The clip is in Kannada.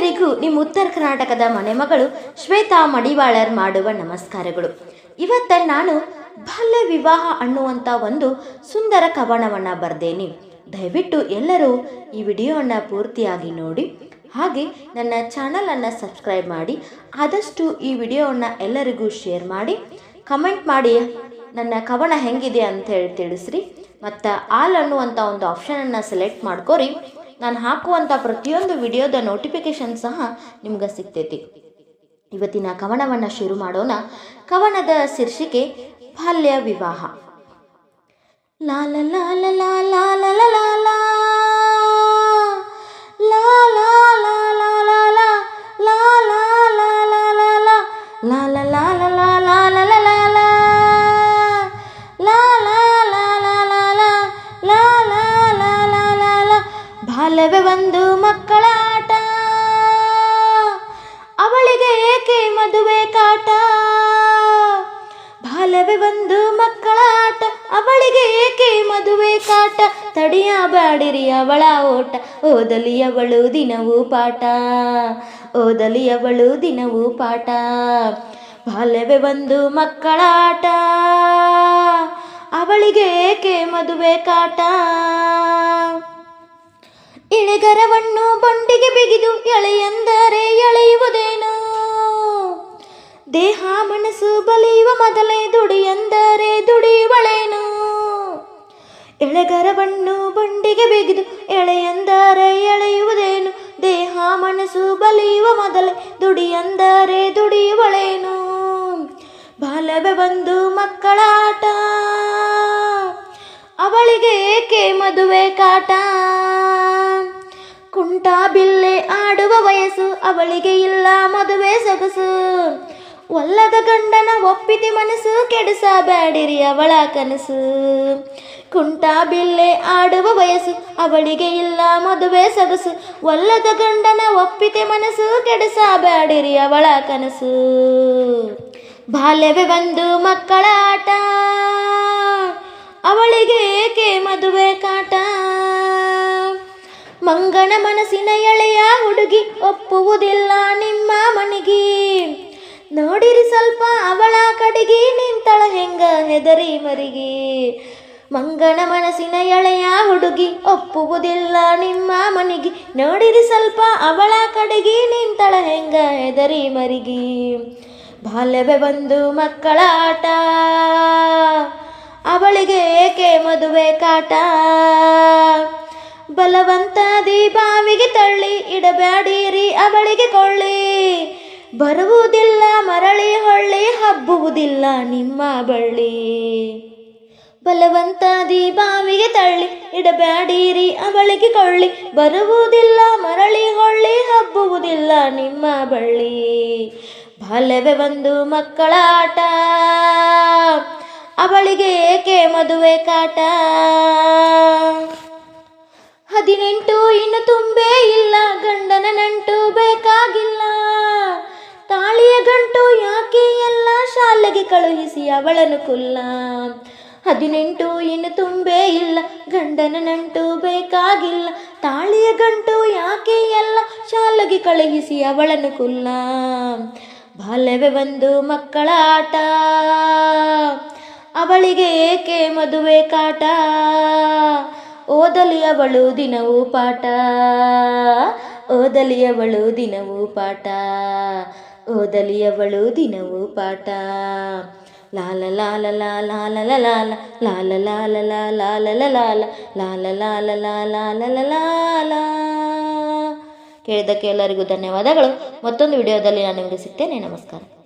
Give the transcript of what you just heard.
ಎಲ್ಲರಿಗೂ ನಿಮ್ಮ ಉತ್ತರ ಕರ್ನಾಟಕದ ಮನೆಮಗಳು ಶ್ವೇತಾ ಮಡಿವಾಳರ್ ಮಾಡುವ ನಮಸ್ಕಾರಗಳು. ಇವತ್ತ ನಾನು ಬಾಲ್ಯ ವಿವಾಹ ಅನ್ನುವಂಥ ಒಂದು ಸುಂದರ ಕವನವನ್ನು ಬರ್ದೇನೆ. ದಯವಿಟ್ಟು ಎಲ್ಲರೂ ಈ ವಿಡಿಯೋವನ್ನು ಪೂರ್ತಿಯಾಗಿ ನೋಡಿ, ಹಾಗೆ ನನ್ನ ಚಾನಲನ್ನು ಸಬ್ಸ್ಕ್ರೈಬ್ ಮಾಡಿ, ಆದಷ್ಟು ಈ ವಿಡಿಯೋವನ್ನು ಎಲ್ಲರಿಗೂ ಶೇರ್ ಮಾಡಿ ಕಮೆಂಟ್ ಮಾಡಿ, ನನ್ನ ಕವನ ಹೆಂಗಿದೆ ಅಂತ ಹೇಳಿ ತಿಳಿಸ್ರಿ. ಮತ್ತು ಆಲ್ ಅನ್ನುವಂಥ ಒಂದು ಆಪ್ಷನನ್ನು ಸೆಲೆಕ್ಟ್ ಮಾಡ್ಕೊರಿ. ನಾನು ಹಾಕುವಂಥ ಪ್ರತಿಯೊಂದು ವಿಡಿಯೋದ ನೋಟಿಫಿಕೇಶನ್ ಸಹ ನಿಮ್ಗೆ ಸಿಗ್ತೈತಿ. ಇವತ್ತಿನ ಕವನವನ್ನು ಶುರು ಮಾಡೋಣ. ಕವನದ ಶೀರ್ಷಿಕೆ ಬಾಲ್ಯ ವಿವಾಹ. ಲಾಲ ಲಾಲ ಲಾಲ ಲಾಲ ಲಾಲ ಬಾಲ್ಯವೇ ಒಂದು ಮಕ್ಕಳ ಆಟ ಅವಳಿಗೆ ಏಕೆ ಮದುವೆ ಕಾಟ. ಬಾಲವೇ ಒಂದು ಮಕ್ಕಳ ಆಟ ಅವಳಿಗೆ ಏಕೆ ಮದುವೆ ಕಾಟ. ತಡೆಯಬೇಡಿರಿ ಅವಳ ಓಟ. ಓದಲಿ ಅವಳು ದಿನವೂ ಪಾಠ. ಓದಲಿ ಅವಳು ದಿನವೂ ಪಾಠ. ಬಾಲ್ಯವೇ ಒಂದು ಮಕ್ಕಳ ಆಟ ಅವಳಿಗೆ ಏಕೆ ಮದುವೆ ಕಾಟ. ಇಳೆಗರವನ್ನು ಬಂಡಿಗೆ ಬಿಗಿದು ಎಳೆಯೆಂದರೆ ಎಳೆಯುವುದೇನು? ದೇಹ ಮನಸ್ಸು ಬಲಿಯುವ ಮೊದಲೇ ದುಡಿಯೆಂದರೆ ದುಡಿಯುವಳೇನು? ಎಳೆಗರವನ್ನು ಬಂಡಿಗೆ ಬಿಗಿದು ಎಳೆಯೆಂದರೆ ಎಳೆಯುವುದೇನು? ದೇಹ ಮನಸ್ಸು ಬಲಿಯುವ ಮೊದಲೇ ದುಡಿಯೆಂದರೆ ದುಡಿಯುವಳೇನು? ಬಾಲವೇ ಬಂದು ಮಕ್ಕಳಾಟ, ಅವಳಿಗೆ ಏಕೆ ಮದುವೆ ಕಾಟ? ಕುಂಟ ಬಿಲ್ಲೆ ಆಡುವ ವಯಸ್ಸು ಅವಳಿಗೆ ಇಲ್ಲ ಮದುವೆ ಸೊಗಸು. ಒಲ್ಲದ ಗಂಡನ ಒಪ್ಪಿತಿ ಮನಸ್ಸು ಕೆಡಿಸಬೇಡಿರಿ ಅವಳ ಕನಸು. ಕುಂಟ ಬಿಲ್ಲೆ ಆಡುವ ವಯಸ್ಸು ಅವಳಿಗೆ ಇಲ್ಲ ಮದುವೆ ಸೊಗಸು. ಒಲ್ಲದ ಗಂಡನ ಒಪ್ಪಿತಿ ಮನಸ್ಸು ಕೆಡಿಸಬೇಡಿರಿ ಅವಳ ಕನಸು. ಬಾಲ್ಯವೇ ಬಂದು ಮಕ್ಕಳ ಆಟ ಅವಳಿಗೆ ಏಕೆ ಮಂಗನ ಮನಸ್ಸಿನ ಎಳೆಯ ಹುಡುಗಿ ಒಪ್ಪುವುದಿಲ್ಲ ನಿಮ್ಮ ಮಣಿಗಿ ನೋಡಿರಿ ಸ್ವಲ್ಪ ಅವಳ ಕಡೆಗೆ ನಿಂತಳ ಹೆಂಗ ಹೆದರಿ ಮರಿಗಿ. ಮಂಗನ ಮನಸ್ಸಿನ ಎಳೆಯ ಹುಡುಗಿ ಒಪ್ಪುವುದಿಲ್ಲ ನಿಮ್ಮ ಮನಿಗೆ. ನೋಡಿರಿ ಸ್ವಲ್ಪ ಅವಳ ಕಡೆಗೆ ನಿಂತಳ ಹೆಂಗ ಹೆದರಿ ಮರಿಗಿ. ಬಾಲ್ಯವೇ ಬಂದು ಮಕ್ಕಳ ಆಟ ಅವಳಿಗೆ ಏಕೆ ಮದುವೆ ಕಾಟ? ಬಲವಂತಾದಿ ಬಾವಿಗೆ ತಳ್ಳಿ ಇಡಬೇಡಿರಿ ಅವಳಿಗೆ ಕೊಳ್ಳಿ. ಬರುವುದಿಲ್ಲ ಮರಳಿ ಹೊಳ್ಳಿ, ಹಬ್ಬುವುದಿಲ್ಲ ನಿಮ್ಮ ಬಳ್ಳಿ. ಬಲವಂತಾದಿ ಬಾವಿಗೆ ತಳ್ಳಿ ಇಡಬೇಡಿರಿ ಅವಳಿಗೆ ಕೊಳ್ಳಿ. ಬರುವುದಿಲ್ಲ ಮರಳಿ ಹೊಳ್ಳಿ, ಹಬ್ಬುವುದಿಲ್ಲ ನಿಮ್ಮ ಬಳ್ಳಿ. ಬಾಲ್ಯವೇ ಒಂದು ಮಕ್ಕಳ ಆಟ. ಅವಳಿಗೆ ಏಕೆ ಮದುವೆ ಕಾಟ? ಹದಿನೆಂಟು ಇನ್ನು ತುಂಬೇ ಇಲ್ಲ, ಗಂಡನ ನಂಟು ಬೇಕಾಗಿಲ್ಲ. ತಾಳಿಯ ಗಂಟು ಯಾಕೆ ಎಲ್ಲ ಶಾಲೆಗೆ ಕಳುಹಿಸಿ ಅವಳನ್ನು ಕುಲ್ಲ. ಹದಿನೆಂಟು ಇನ್ನು ತುಂಬೇ ಇಲ್ಲ, ಗಂಡನ ನಂಟು ಬೇಕಾಗಿಲ್ಲ. ತಾಳಿಯ ಗಂಟು ಯಾಕೆ ಎಲ್ಲ ಶಾಲೆಗೆ ಕಳುಹಿಸಿ ಅವಳನ್ನು ಕುಲ್ಲ. ಬಾಲ್ಯವೇ ಒಂದು ಮಕ್ಕಳ ಆಟ. ಅವಳಿಗೆ ಏಕೆ ಮದುವೆ ಕಾಟ. ಓದಲಿ ಅವಳು ದಿನವೂ ಪಾಠ ಓದಲಿ ಅವಳು ದಿನವೂ ಪಾಠ ಓದಲಿ ಅವಳು ದಿನವೂ ಪಾಠ ಲಾಲ ಲಾಲ ಲಾಲ ಲಾಲ ಲಾಲ ಲಾಲ ಲಾಲ ಲಾಲ ಲಾಲ ಲಾಲ ಲಾಲ ಲಾಲ ಲಾಲ ಕೇಳಿದ್ದಕ್ಕೆ ಎಲ್ಲರಿಗೂ ಧನ್ಯವಾದಗಳು ಮತ್ತೊಂದು ವಿಡಿಯೋದಲ್ಲಿ ನಾನು ನಿಮಗೆ ಸಿಗ್ತೇನೆ ನಮಸ್ಕಾರ